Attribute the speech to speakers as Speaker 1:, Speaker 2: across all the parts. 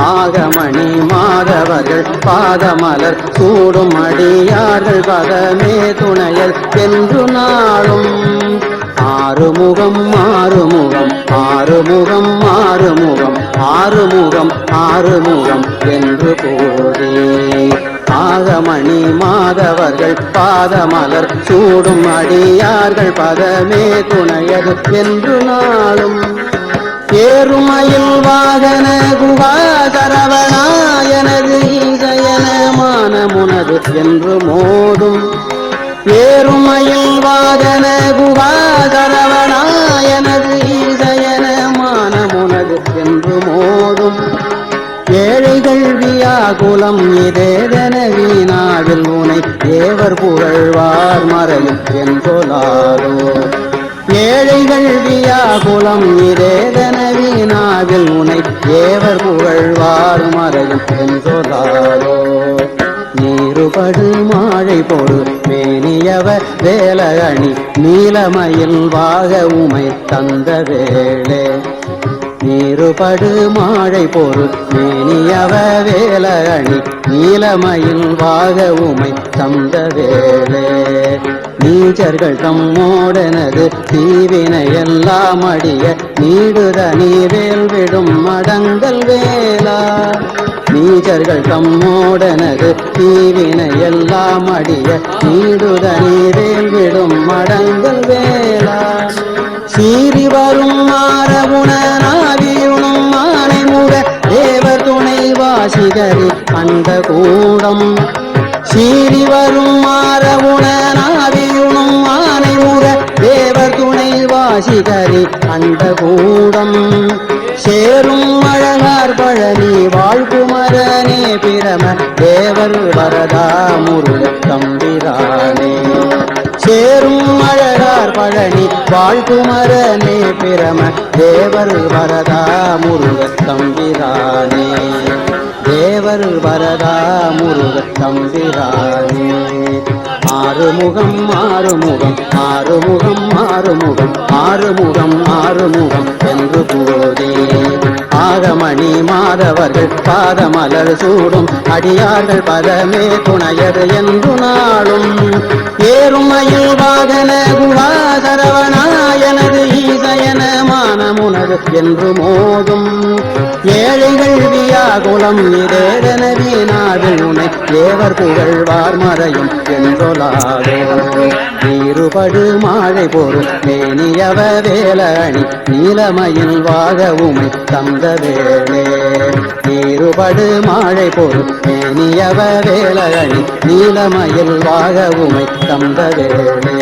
Speaker 1: ஆகமணி மாதவர்கள் பாதமலர் கூடும் அடியார்கள் பதமே துணையல் என்று நாளும். ஆறுமுகம் ஆறுமுகம் ஆறுமுகம் ஆறுமுகம் ஆறுமுகம் ஆறுமுகம் என்று கூறே. ஆகமணி மாதவர்கள் பாதமலர் சூடும் அடியார்கள் பதமே துணையது என்று நாளும். ஏறுமயில் வாகன குகா சரவணாயனது ஈசயன என்று மோதும். ஏறுமயில் வாகன குகா சரவணாயனது ஈசயன என்று மோதும். ஏழைகள் வியாகுலம் இதேதன வீணாவில் உனை தேவர் புகழ்வார் மறையும் என்றொலாரோ ஏழைகள் வியாகுலம் இதேதன வீணாவில் உனை ஏவர் புகழ்வார் மறையும் என்றொலாதோ நீருபடு மாழை பொறு மேனியவர் வேலகணி நீலமயில் வாக உமை தந்த வேளே. நீருபடு மாழை பொறு மேனியவ வேலகணி நீலமயில் வாக உமை தந்த வேலே. நீச்சர்கள் தம்மோடனது தீவினை எல்லாம் அடிய நீடுத நீவேல் விடும் மடங்கள் வேலா. நீச்சர்கள் தம்மோடனது தீவினை எல்லாம் அடிய நீடுத நீவேல் விடும் மடங்கள் வேலா. சீறி வரும் மாறவுணனா வாசிகரி கண்ட கூடம். சீறி வரும் மாறவுண நாவியுணும் மாலை முக தேவர் துணை வாசிகரி கண்ட கூடம். சேரும் அழகார் பழனி வாழ்குமரனே பிரம தேவர் வரதா முருக தம்பிரானே. சேரும் அழகார் பழனி வாழ்குமரனே பிரம தேவர் வரதா முருக தம்பிரானே. தேவர் வரதா முருக தம்பிரானே. ஆறுமுகம் ஆறுமுகம் ஆறுமுகம் ஆறுமுகம் ஆறுமுகம் ஆறுமுகம் என்று போதே நாகமணி மாதவர்கள் பாதமலர் சூடும். அடியார்கள் பதமே துணையது என்று நாளும் ஏறுமையில் வாகன குஹா சரவணாயனது ஈசயன மானமுனது என்று மோதும். ஏழைகள் வியாகுலம் இதேதன வீணாவில் உனை தேவர் புகழ்வார் மறையும் என்றொலாதோ. நீருபடு மாழை பொருள் மேனியவ வேலணி நீலமயில் வாக உமை தந்த வேளே நீருபடு மாழை பொருள். மேனியவ வேலணி நீலமயில் வாக உமை தந்த வேளே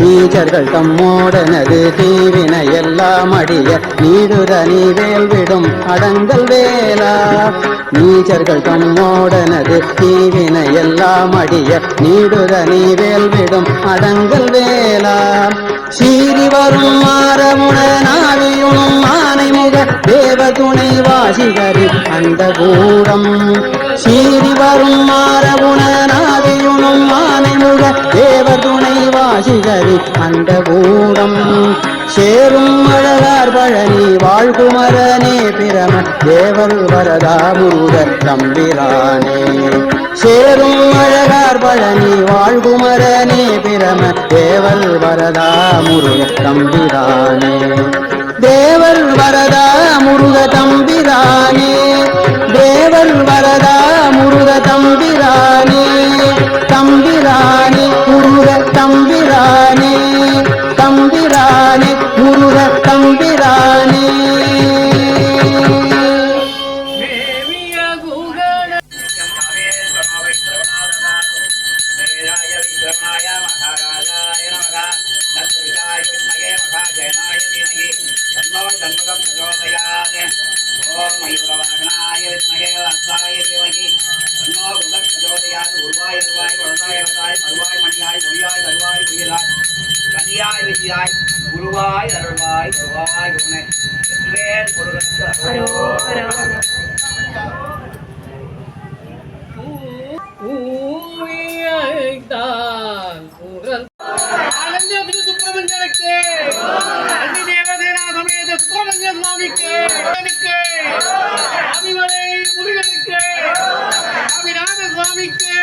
Speaker 1: நீச்சர்கள் தம்மோடனது தீவினை எல்லாம் அடிய நீடுத நீவேல் விடும் அடங்கல் வேலா. நீச்சர்கள் தம்மோடனது தீவினை எல்லாம் அடிய நீடுத நீவேல் விடும் அடங்கல் வேலா. சீறி வரும் மாறமுட நாவியுணும் ஆனை முக தேவ துணை வாசிகரி அந்த கூடம் சீறி வரும் மாறகுண நாவியுணும் ஆனை முக தேவ துணை வாசிகரி அந்த கூடம் சேரும் அழகார் பழனி வாழ்குமரனே பிரம தேவர் வரதா முருக தம்பிரானே. சேரும் அழகார் பழனி வாழ்குமரனே பிரம தேவர் வரதா முருக தம்பிரானே. தேவர் வரதா முருக
Speaker 2: கதியாய் வித்தியாய் குருவாய் அருள்வாய் குருவாய் குருணை வெற்றிவேல் முருகனுக்கு
Speaker 3: குரல். ஆனந்தத்துக்கு சுப்பிரமணியனுக்கு அன்னி தேவதேனா சமேத சுப்பிரமணிய சுவாமிக்கு. முருகனுக்கு. சுவாமிக்கு.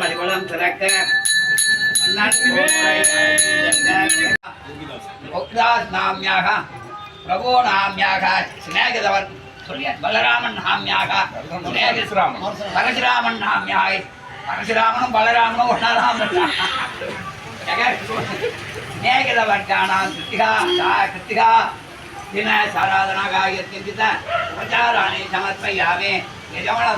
Speaker 2: மலிவளம் திறக்க உக்ராஸ் நாமியாக பிரபோ நாமியாக சிநேகிதவர் சொல்லிய பலராமன் நாமியாக. பரசுராமன். நாமியாய். பரசுராமனும் பலராமனும் ஒன்னாராமன் சிநேகிதவர்கானாம் கிருத்திகா சா கிருத்திகா. தின சாராதனாகாய சிந்தித்த உபச்சாராணி சமர்ப்பயாமே. யஜமன